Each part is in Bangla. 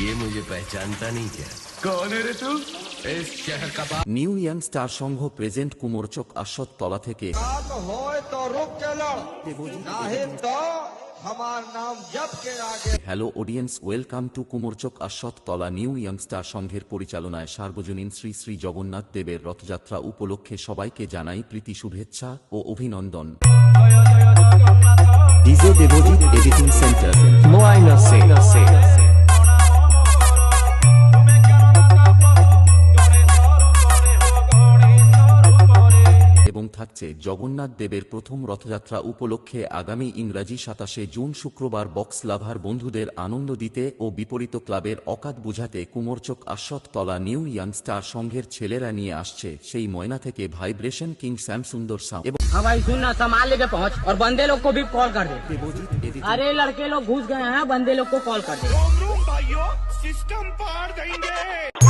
ये मुझे पहचानता नहीं क्या कौन है रे तू इस शहर का बाप New Young Star Sangha present Kumorchak আসত তলা থেকে काम होए तो रुक चलो नहीं तो हमार नाम जप के आगे hello audience welcome to Kumorchak আসত তলা নিউ ইয়াংস্টার সংঘের পরিচালনায় সার্বজনীন শ্রী শ্রী জগন্নাথ দেবের রথযাত্রা উপলক্ষে সবাইকে জানাই প্রীতি শুভেচ্ছা ও অভিনন্দন থাকছে জগন্নাথ দেবের প্রথম রথযাত্রা উপলক্ষে আগামী ইংরাজি সাতাশে জুন শুক্রবার বক্স লাভার বন্ধুদের আনন্দ দিতে ও বিপরীত ক্লাবের অকাত বুঝাতে কুমোরচক আশ্বত তলা নিউ ইয়াংস্টার সংঘের ছেলেরা নিয়ে আসছে সেই ময়না থেকে ভাইব্রেশন কিং শ্যাম সুন্দর সাউ এবং हाँ भाई सुन ना सामान लेके पहुंच और बंदे लोग को भी कॉल कर दे দেবজিৎ এডিটিং अरे लड़के लोग घुस गए हैं बंदे लोग को कॉल कर दे ডিজে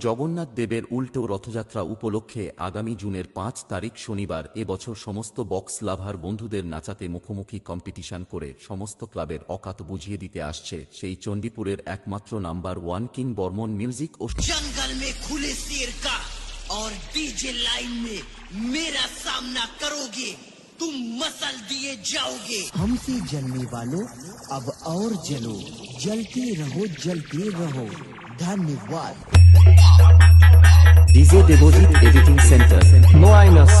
জগন্নাথ দেবের উল্টো রথযাত্রা উপলক্ষে আগামী জুনের পাঁচ তারিখ শনিবার এবছর সমস্ত বক্স লাভার বন্ধুদের নাচাতে মুখোমুখি কম্পিটিশন করে সমস্ত ক্লাবের অকাত বুঝিয়ে দিতে আসছে সেই চণ্ডীপুরের একমাত্র number one king Barman music ও जंगल में खुले शेर का और डीजे लाइन में मेरा सामना करोगे तुम मसल दिए जाओगे हमसे जलने वालों अब और जलो जलते रहो जलते रहो धन्यवाद DJ Debjit editing centre Moina C.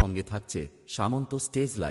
সঙ্গে থাকছে সামন্ত স্টেজ লাইট